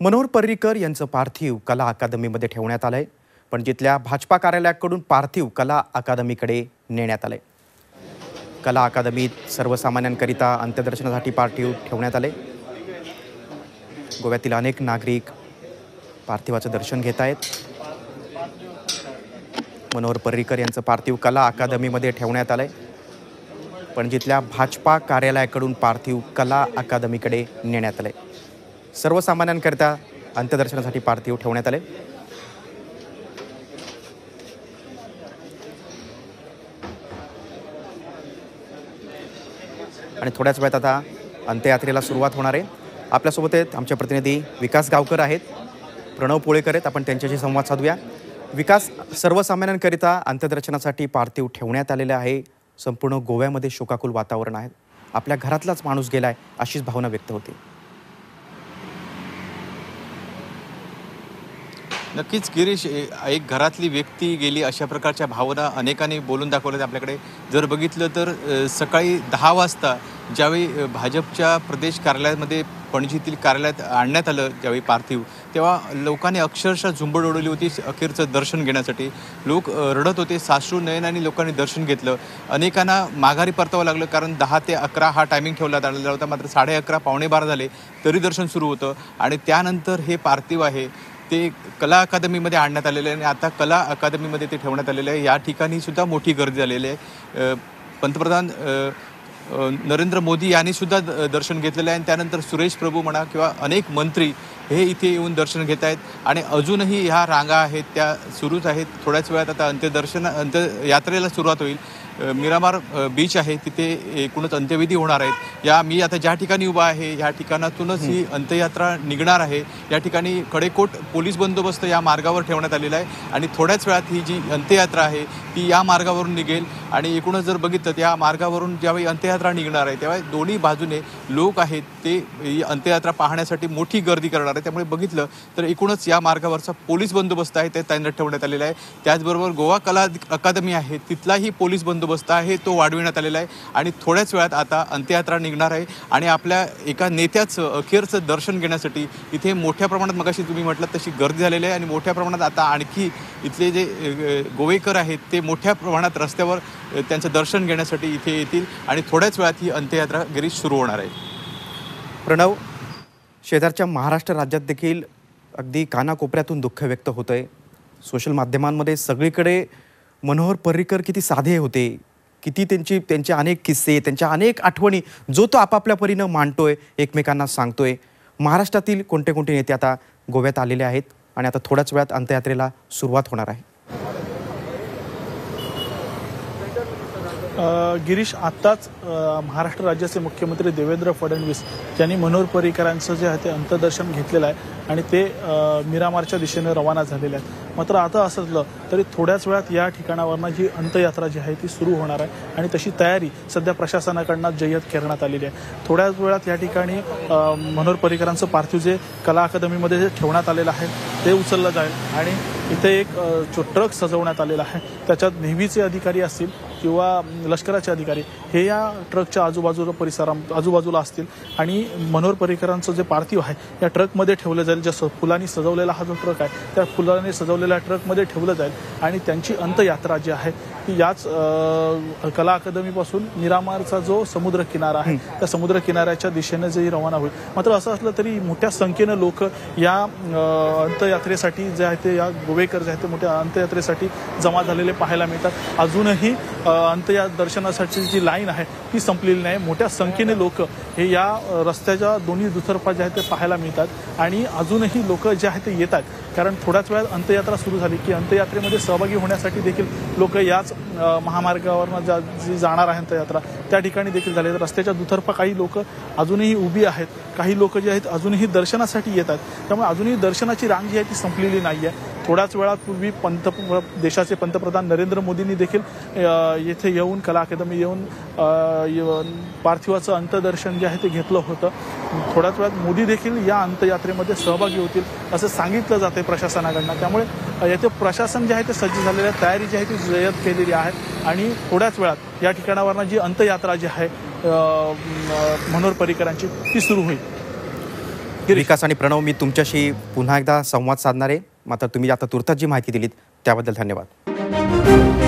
मनोहर पर्रीकर यांचं पार्थिव कला अकादमीमध्ये ठेवण्यात आलंय. जिथल्या भाजपा कार्यालयाकडून पार्थिव कला अकादमीकडे नेण्यात आलंय. कला अकादमीत सर्वसामान्यांकरिता अंत्यदर्शनासाठी पार्थिव ठेवण्यात आले गोव्यातील अनेक नागरिक पार्थिवाचं दर्शन घेत आहेत. मनोहर पर्रीकर यांचं पार्थिव कला अकादमीमध्ये ठेवण्यात आलंय. पणजीतल्या भाजपा कार्यालयाकडून पार्थिव कला अकादमीकडे नेण्यात आले सर्वसामान्यांकरिता अंत्यदर्शनासाठी पार्थिव ठेवण्यात आले. आणि थोड्याच वेळात आता अंत्ययात्रेला सुरुवात होणार आहे. आपल्यासोबत आहेत आमचे प्रतिनिधी विकास गावकर आहेत प्रणव पोळेकर आहेत. आपण त्यांच्याशी संवाद साधूया. विकास सर्वसामान्यांकरिता अंत्यदर्शनासाठी पार्थिव ठेवण्यात आलेलं आहे. संपूर्ण गोव्यामध्ये शोकाकुल वातावरण आहे. आपल्या घरातलाच माणूस गेलाय अशीच भावना व्यक्त होते. नक्कीच गिरीश ए- एक घरातली व्यक्ती गेली अशा प्रकारच्या भावना अनेकांनी बोलून दाखवल्या आपल्याकडे. जर बघितलं तर सकाळी दहा वाजता ज्यावेळी भाजपच्या प्रदेश कार्यालयामध्ये पणजीतील कार्यालयात आणण्यात आलं ज्यावेळी पार्थिव तेव्हा लोकांनी अक्षरशः झुंबड उडवली होती अखेरचं दर्शन घेण्यासाठी. लोक रडत होते साश्रू नयनाने लोकांनी दर्शन घेतलं. अनेकांना माघारी परतावं लागलं कारण दहा ते अकरा हा टायमिंग ठेवला आलेला होता मात्र साडे अकरा पावणे बारा झाले तरी दर्शन सुरू होतं. आणि त्यानंतर हे पार्थिव आहे. ते कला अकादमीमध्ये आणण्यात आलेले आहे आणि आता कला अकादमीमध्ये ते ठेवण्यात आलेले आहे. या ठिकाणी सुद्धा मोठी गर्दी झालेली आहे. पंतप्रधान नरेंद्र मोदी यांनी सुद्धा द- दर्शन घेतलेलं आहे आणि त्यानंतर सुरेश प्रभू म्हणा किंवा अनेक मंत्री हे इथे येऊन दर्शन घेत आहेत. आणि अजूनही ह्या रांगा आहेत त्या सुरूच आहेत. थोड्याच वेळात आता अंत्यदर्शन अंत्ययात्रेला सुरुवात होईल. मिरामार बीच आहे. तिथे एकूणच अंत्यविधी होणार आहेत. या मी आता ज्या ठिकाणी उभा आहे या ठिकाणातूनच ही अंत्ययात्रा निघणार आहे. या ठिकाणी कडेकोट पोलीस बंदोबस्त या मार्गावर ठेवण्यात आलेला आहे. आणि थोड्याच वेळात ही जी अंत्ययात्रा आहे ती या मार्गावरून निघेल. आणि एकूणच जर बघितलं तर या मार्गावरून ज्यावेळी अंत्ययात्रा निघणार आहे तेव्हा दोन्ही बाजूने लोक आहेत ते ही अंत्ययात्रा पाहण्यासाठी मोठी गर्दी करणार आहे. त्यामुळे बघितलं तर एकूणच या मार्गावरचा पोलीस बंदोबस्त आहे ते तैनात ठेवण्यात आलेला आहे. त्याचबरोबर गोवा कला अकादमी आहे तिथलाही पोलीस बंदोबस्त आहे तो वाढविण्यात आलेला आहे. आणि थोड्याच वेळात आता अंत्ययात्रा निघणार आहे. आणि आपल्या एका नेत्याचं अखेरचं दर्शन घेण्यासाठी इथे मोठ्या प्रमाणात मगाशी तुम्ही म्हटलं तशी गर्दी झालेली आहे. आणि मोठ्या प्रमाणात आता आणखी इथले जे गोवेकर आहेत ते मोठ्या प्रमाणात रस्त्यावर त्यांचं दर्शन घेण्यासाठी इथे येतील. आणि थोड्याच वेळात ही अंत्ययात्रा गिरीश सुरू होणार आहे. प्रणव? शेजारच्या महाराष्ट्र राज्यात देखील अगदी कानाकोपऱ्यातून दुःख व्यक्त होतं आहे सोशल माध्यमांमध्ये सगळीकडे मनोहर पर्रीकर किती साधे होते किती त्यांची त्यांचे अनेक किस्से त्यांच्या अनेक आठवणी जो तो आपापल्या परीनं मांडतोय एकमेकांना सांगतोय. महाराष्ट्रातील कोणते कोणते नेते आता गोव्यात आलेले आहेत? आणि आता थोड्याच वेळात अंत्ययात्रेला सुरुवात होणार आहे. गिरीश आत्ताच महाराष्ट्र राज्याचे मुख्यमंत्री देवेंद्र फडणवीस यांनी मनोहर पर्रीकरांचं जे आहे ते अंतदर्शन घेतलेलं आहे आणि ते मिरामारच्या दिशेने रवाना झालेले आहेत. मात्र आता असं असलं तरी थोड्याच वेळात या ठिकाणावरनं जी अंत्ययात्रा जी आहे ती सुरू होणार आहे. आणि तशी तयारी सध्या प्रशासनाकडनं जय्यत करण्यात आलेली आहे. थोड्याच वेळात या ठिकाणी मनोहर पर्रीकरांचं पार्थिव जे कला अकादमीमध्ये जे ठेवण्यात आलेलं आहे ते उचललं जाईल. आणि इथे एक जो ट्रक सजवण्यात आलेला आहे त्याच्यात नेव्हीचे अधिकारी असतील किंवा लष्कराचे अधिकारी हे या ट्रकच्या आजूबाजूला परिसरा आजूबाजूला असतील. आणि मनोहर पर्रिकरांचं जे पार्थिव आहे या ट्रकमध्ये ठेवलं जाईल. जसं फुलांनी सजवलेला हा जो ट्रक आहे त्या फुलांनी सजवलेल्या ट्रकमध्ये ठेवलं जाईल. आणि त्यांची अंत्ययात्रा जी आहे ती याच कला अकादमीपासून मिरामारचा जो समुद्र किनारा आहे त्या समुद्र किनाऱ्याच्या दिशेने जे रवाना होईल. मात्र असं असलं तरी मोठ्या संख्येनं लोक या अ, अंत्ययात्रेसाठी जे आहे ते या गोवेकर जे आहे ते मोठ्या अंत्ययात्रेसाठी जमा झालेले पाहायला मिळतात. अजूनही अ, अंत्यया दर्शनासाठी जी लाईन आहे ती संपलेली नाही. मोठ्या संख्येने लोक हे या रस्त्याच्या दोन्ही दुतर्फा जे आहे ते पाहायला मिळतात. आणि अजूनही लोक जे आहे ते येतात. कारण थोड्याच वेळात अंत्ययात्रा सुरू झाली की अंत्ययात्रेमध्ये सहभागी होण्यासाठी देखील लोक याच महामार्गावरनं जा जी जाणार आहे अंत्ययात्रा त्या ठिकाणी देखील झाले. रस्त्याच्या दुतर्फा काही लोक अजूनही उभी आहेत. काही लोक जे आहेत अजूनही दर्शनासाठी येतात त्यामुळे अजूनही दर्शनाची रांग जी आहे ती संपलेली नाही आहे थोड्याच वेळापूर्वी पंत देशाचे पंतप्रधान नरेंद्र मोदींनी देखील येथे येऊन कला अकादमी येऊन पार्थिवाचं अंत्यदर्शन जे आहे ते घेतलं होतं. थोड्याच वेळात मोदी देखील या अंत्ययात्रेमध्ये सहभागी होतील असं सांगितलं जाते प्रशासनाकडनं. त्यामुळे येथे प्रशासन जे आहे ते सज्ज झालेलं आहे तयारी जी आहे ती जयत केलेली आहे. आणि थोड्याच वेळात या ठिकाणावरनं जी अंत्ययात्रा जी आहे मनोहर पर्रिकरांची ती सुरू होईल. विकास आणि प्रणव मी तुमच्याशी पुन्हा एकदा संवाद साधणार. आहे मात्र तुम्ही आता तुर्तात जी माहिती दिलीत त्याबद्दल धन्यवाद.